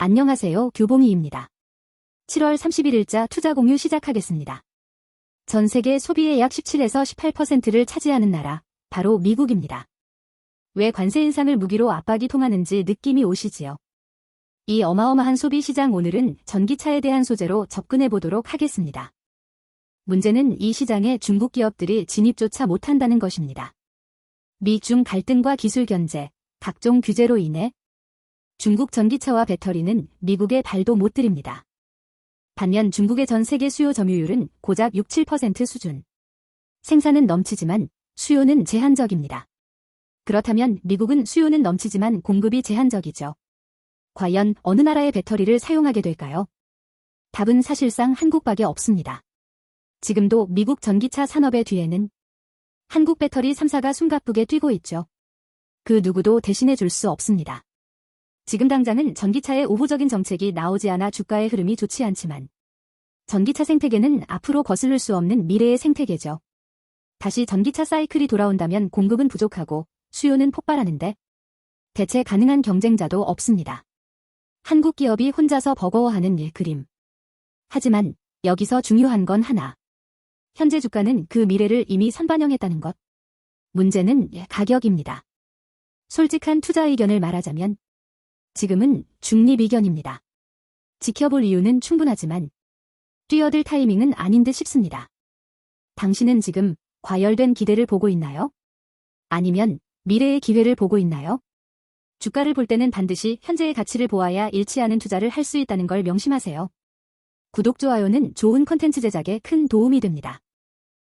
안녕하세요. 교봉이입니다. 7월 31일자 투자 공유 시작하겠습니다. 전 세계 소비의 약 17에서 18%를 차지하는 나라, 바로 미국입니다. 왜 관세 인상을 무기로 압박이 통하는지 느낌이 오시지요. 이 어마어마한 소비 시장 오늘은 전기차에 대한 소재로 접근해 보도록 하겠습니다. 문제는 이 시장에 중국 기업들이 진입조차 못한다는 것입니다. 미중 갈등과 기술 견제, 각종 규제로 인해 중국 전기차와 배터리는 미국에 발도 못 들입니다. 반면 중국의 전 세계 수요 점유율은 고작 6, 7% 수준. 생산은 넘치지만 수요는 제한적입니다. 그렇다면 미국은 수요는 넘치지만 공급이 제한적이죠. 과연 어느 나라의 배터리를 사용하게 될까요? 답은 사실상 한국밖에 없습니다. 지금도 미국 전기차 산업의 뒤에는 한국 배터리 3사가 숨가쁘게 뛰고 있죠. 그 누구도 대신해 줄 수 없습니다. 지금 당장은 전기차의 우호적인 정책이 나오지 않아 주가의 흐름이 좋지 않지만 전기차 생태계는 앞으로 거슬릴 수 없는 미래의 생태계죠. 다시 전기차 사이클이 돌아온다면 공급은 부족하고 수요는 폭발하는데 대체 가능한 경쟁자도 없습니다. 한국 기업이 혼자서 버거워하는 일 그림. 하지만 여기서 중요한 건 하나. 현재 주가는 그 미래를 이미 선반영했다는 것. 문제는 가격입니다. 솔직한 투자 의견을 말하자면 지금은 중립 의견입니다. 지켜볼 이유는 충분하지만 뛰어들 타이밍은 아닌 듯 싶습니다. 당신은 지금 과열된 기대를 보고 있나요? 아니면 미래의 기회를 보고 있나요? 주가를 볼 때는 반드시 현재의 가치를 보아야 않은 투자를 할 수 있다는 걸 명심하세요. 구독, 좋아요는 좋은 컨텐츠 제작에 큰 도움이 됩니다.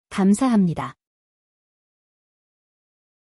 감사합니다.